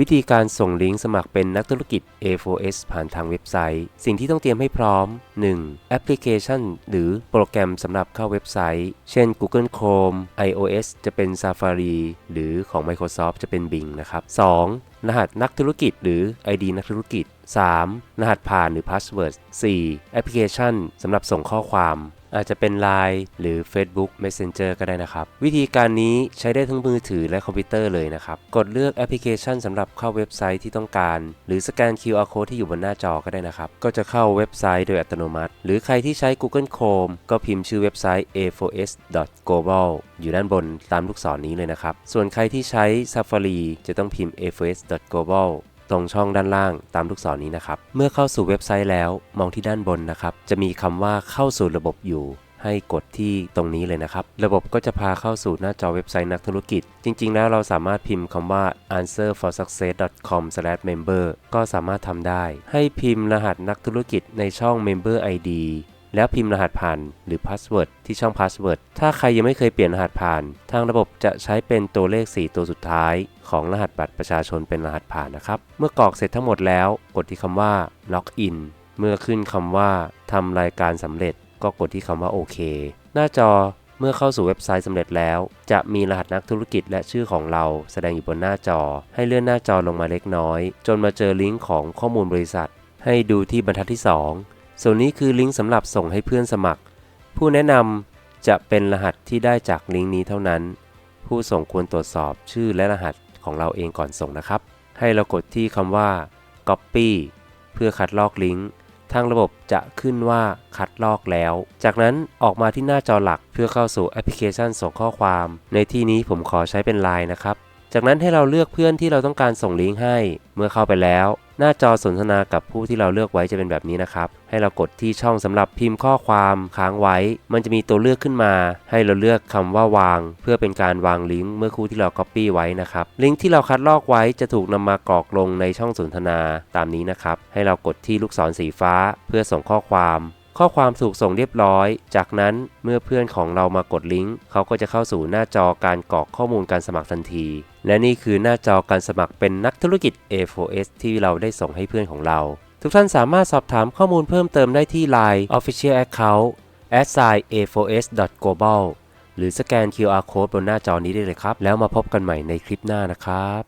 วิธีการส่งลิงก์สมัครเป็นนักธุรกิจ A4S ผ่านทางเว็บไซต์ สิ่งที่ต้องเตรียมให้พร้อม 1. แอปพลิเคชัน หรือโปรแกรมสำหรับเข้าเว็บไซต์ เช่น Google Chrome iOS จะเป็น Safari หรือของ Microsoft จะเป็น Bing นะครับ 2. รหัสนักธุรกิจหรือ ID นักธุรกิจ 3. รหัสผ่านหรือ Password 4. แอปพลิเคชันสำหรับส่งข้อความ อาจจะเป็น Line หรือ Facebook Messenger ก็ได้นะครับ วิธีการนี้ใช้ได้ทั้งมือถือและคอมพิวเตอร์เลยนะครับ กดเลือกแอปพลิเคชันสำหรับเข้าเว็บไซต์ที่ต้องการ หรือสแกน QR code ที่อยู่บนหน้าจอก็ได้นะครับ ก็จะเข้าเว็บไซต์โดยอัตโนมัติ หรือใครที่ใช้ Google Chrome ก็พิมพ์ชื่อเว็บไซต์ a4s.global อยู่ด้านบนตามลูกศรนี้เลยนะครับ ส่วนใครที่ใช้ Safari จะต้องพิมพ์ a4s.global ตรงช่องด้านล่างตามลูกศรนี้นะครับ เมื่อเข้าสู่เว็บไซต์แล้วมองที่ด้านบนนะครับ จะมีคำว่าเข้าสู่ระบบอยู่ ให้กดที่ตรงนี้เลยนะครับ ระบบก็จะพาเข้าสู่หน้าจอเว็บไซต์นักธุรกิจ จริง ๆ แล้วเราสามารถพิมพ์คำว่า answerforsuccess.com/member ก็สามารถทำได้ ให้พิมพ์รหัสนักธุรกิจในช่อง member ID แล้วพิมพ์รหัสผ่านหรือ password ที่ช่อง password ถ้าใครยังไม่เคยเปลี่ยนรหัสผ่าน ทางระบบจะใช้เป็นตัวเลข 4 ตัวสุดท้าย ของรหัสบัตรประชาชนเป็นรหัสผ่านนะครับ เมื่อกรอกเสร็จทั้งหมดแล้ว กดที่คำว่า log in เมื่อขึ้นคำว่าทำรายการสำเร็จ ก็กดที่คำว่าโอเคหน้าจอเมื่อเข้าสู่เว็บไซต์สำเร็จแล้ว จะมีรหัสนักธุรกิจและชื่อของเราแสดงอยู่บนหน้าจอ ให้เลื่อนหน้าจอลงมาเล็กน้อย จนมาเจอลิงก์ของข้อมูลบริษัท ให้ดูที่บรรทัดที่ 2 ส่วนนี้คือลิงก์สำหรับส่งให้เพื่อนสมัคร ผู้แนะนำจะเป็นรหัสที่ได้จากลิงก์นี้เท่านั้น ผู้ส่งควรตรวจสอบชื่อและรหัสของเราเองก่อนส่งนะครับ ให้เรากดที่คำว่า copy เพื่อคัดลอกลิงก์ทางระบบจะขึ้นว่าคัดลอกแล้ว จากนั้นออกมาที่หน้าจอหลักเพื่อเข้าสู่แอปพลิเคชันส่งข้อความ ในที่นี้ผมขอใช้เป็น Line นะครับ จากนั้นให้เราเลือกเพื่อนที่เราต้องการส่งลิงก์ให้ เมื่อเข้าไปแล้ว หน้าจอสนทนากับผู้ที่เราเลือกไว้จะเป็นแบบนี้นะครับ ให้เรากดที่ช่องสำหรับพิมพ์ข้อความค้างไว้ มันจะมีตัวเลือกขึ้นมา ให้เราเลือกคำว่าวาง เพื่อเป็นการวางลิงก์เมื่อครู่ที่เรา Copy ไว้นะครับ ลิงก์ที่เราคัดลอกไว้จะถูกนำมากรอกลงในช่องสนทนาตามนี้นะครับ ให้เรากดที่ลูกศรสีฟ้า เพื่อส่งข้อความ ข้อความถูกส่งเรียบร้อย จากนั้นเมื่อเพื่อนของเรามากดลิงก์เขาก็จะเข้าสู่หน้าจอการกรอกข้อมูลการสมัครทันที และนี่คือหน้าจอการสมัครเป็นนักธุรกิจ A4S ที่เราได้ส่งให้เพื่อนของเรา ทุกท่านสามารถสอบถามข้อมูลเพิ่มเติมได้ที่ Line Official Account a4s.global หรือสแกน QR Code บนหน้าจอนี้ได้เลยครับ แล้วมาพบกันใหม่ในคลิปหน้านะครับ